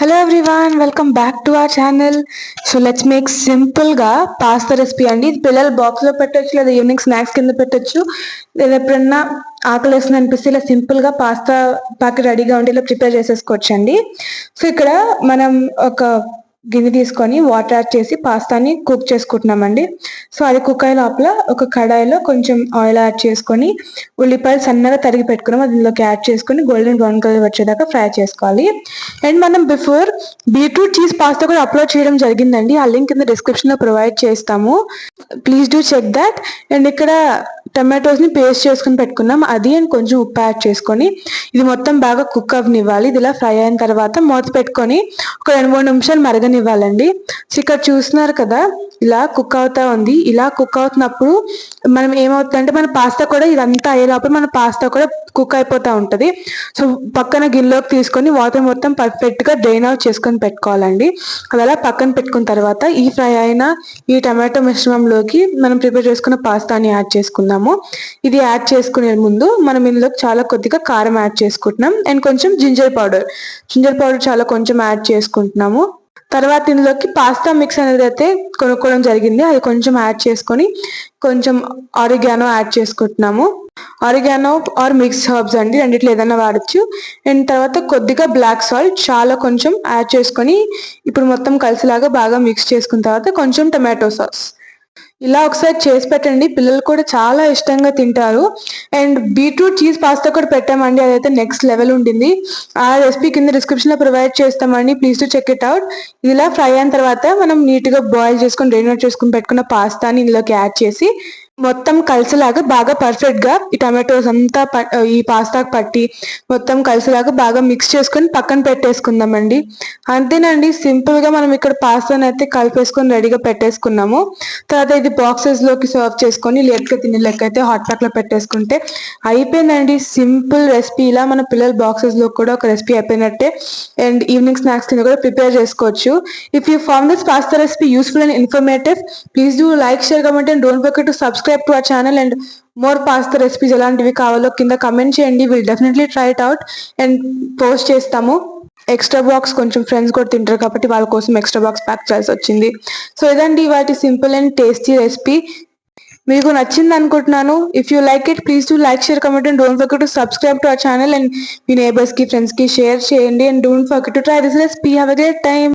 Hello everyone welcome back to our channel so let's make సింపుల్గా pasta recipe అండి. ఇది పిల్లలు బాక్స్లో పెట్టొచ్చు లేదా ఈవినింగ్ స్నాక్స్ కింద పెట్టొచ్చు. లేదా ఎప్పుడన్నా ఆకలి వేస్తుంది అనిపిస్తే ఇలా సింపుల్గా పాస్తా ప్యాకెట్ రెడీగా ఉండి ఇలా ప్రిపేర్ చేసేసుకోవచ్చు అండి సో ఇక్కడ మనం ఒక గిన్నె తీసుకొని వాటర్ యాడ్ చేసి పాస్తాని కుక్ చేసుకుంటున్నామండి. సో అది కుక్ అయ్యే లోపల ఒక కడాయిలో కొంచెం ఆయిల్ యాడ్ చేసుకొని ఉల్లిపాయలు సన్నగా తరిగి పెట్టుకున్నాం. అది ఇందులోకి యాడ్ చేసుకొని గోల్డెన్ బ్రౌన్ కలర్ వచ్చేదాకా ఫ్రై చేసుకోవాలి. అండ్ మనం బిఫోర్ బీట్రూట్ చీజ్ పాస్తా కూడా అప్లోడ్ చేయడం జరిగిందండి. ఆ లింక్ కింద డిస్క్రిప్షన్లో ప్రొవైడ్ చేస్తాము. Please do check that. And ఇక్కడ టమాటోస్ని పేస్ట్ చేసుకుని పెట్టుకున్నాం. అది అండ్ కొంచెం ఉప్పు యాడ్ చేసుకొని ఇది మొత్తం బాగా కుక్ అవ్వనివ్వాలి. ఇది ఇలా ఫ్రై అయిన తర్వాత మూత పెట్టుకొని ఒక రెండు మూడు నిమిషాలు మరగనివ్వాలండి. సో ఇక్కడ చూస్తున్నారు కదా ఇలా కుక్ అవుతా ఉంది. ఇలా కుక్ అవుతున్నప్పుడు మనం ఏమవుతుందంటే మన పాస్తా కూడా ఇదంతా అయ్యేటప్పుడు మన పాస్తా కూడా కుక్ అయిపోతూ ఉంటుంది. సో పక్కన గిన్నెలోకి తీసుకొని వాటర్ మొత్తం పర్ఫెక్ట్గా డ్రైన్ అవుట్ చేసుకొని పెట్టుకోవాలండి. అలా పక్కన పెట్టుకున్న తర్వాత ఈ ఫ్రై అయిన ఈ టమాటో మిశ్రమంలోకి మనం ప్రిపేర్ చేసుకున్న పాస్తాని యాడ్ చేసుకుందాము. ఇది యాడ్ చేసుకునే ముందు మనం ఇందులోకి చాలా కొద్దిగా కారం యాడ్ చేసుకుంటున్నాం. అండ్ కొంచెం జింజర్ పౌడర్. జింజర్ పౌడర్ చాలా కొంచెం యాడ్ చేసుకుంటున్నాము. తర్వాత ఇందులోకి పాస్తా మిక్స్ అనేది అయితే కొనుక్కోవడం జరిగింది. అది కొంచెం యాడ్ చేసుకొని కొంచెం ఆరిగానో యాడ్ చేసుకుంటున్నాము. ఆరిగానో ఆర్ మిక్స్ హర్బ్స్ అండి. రెండిట్లో ఏదైనా వాడచ్చు. అండ్ తర్వాత కొద్దిగా బ్లాక్ సాల్ట్ చాలా కొంచెం యాడ్ చేసుకొని ఇప్పుడు మొత్తం కలిసిలాగా బాగా మిక్స్ చేసుకున్న తర్వాత కొంచెం టమాటో సాస్ ఇలా ఒకసారి చేసి పెట్టండి. పిల్లలు కూడా చాలా ఇష్టంగా తింటారు. అండ్ బీట్రూట్ చీజ్ పాస్తా కూడా పెట్టామండి. అదైతే నెక్స్ట్ లెవెల్ ఉండింది. ఆ రెసిపీ కింద డిస్క్రిప్షన్లో ప్రొవైడ్ చేస్తామండి. Please to check it out ఇలా ఫ్రై అయిన తర్వాత మనం నీట్గా బాయిల్ చేసుకొని రెడీ అవుట్ చేసుకుని పెట్టుకున్న పాస్తాని ఇందులోకి యాడ్ చేసి మొత్తం కలిసిలాగా బాగా పర్ఫెక్ట్గా ఈ టమాటోస్ అంతా ఈ పాస్తాకు పట్టి మొత్తం కలిసిలాగా బాగా మిక్స్ చేసుకొని పక్కన పెట్టేసుకుందామండి. అంతేనండి సింపుల్గా మనం ఇక్కడ పాస్తాను అయితే కలిపేసుకొని రెడీగా పెట్టేసుకున్నాము. తర్వాత ఇది బాక్సెస్లోకి సర్వ్ చేసుకొని లేట్గా తినే లెక్క అయితే హాట్ ప్యాక్లో పెట్టేసుకుంటే అయిపోయిందండి. సింపుల్ రెసిపీ ఇలా మన పిల్లల బాక్సెస్లో కూడా ఒక రెసిపీ అయిపోయినట్టే. అండ్ ఈవినింగ్ స్నాక్స్ కింద కూడా ప్రిపేర్ చేసుకోవచ్చు. If you form this pasta recipe useful and informative please do like share comment and don't forget to subscribe subscribe to our channel and more pasta recipes ఎలాంటివి కావాలో కింద comment చేయండి. Will definitely try it out and post చేస్తాము. Extra box కొంచెం friends కూడా తింటారు కాబట్టి వాళ్ళ కోసం ఎక్స్ట్రా బాక్స్ ప్యాక్ చేయాల్సి వచ్చింది. సో ఇదండి వాటి సింపుల్ అండ్ టేస్టీ రెసిపీ మీకు నచ్చింది అనుకుంటున్నాను. If you like it please do like share comment and don't forget to subscribe to our channel and మీ నేబర్స్కి కి ఫ్రెండ్స్కి షేర్ చేయండి and don't forget to try this recipe have a great time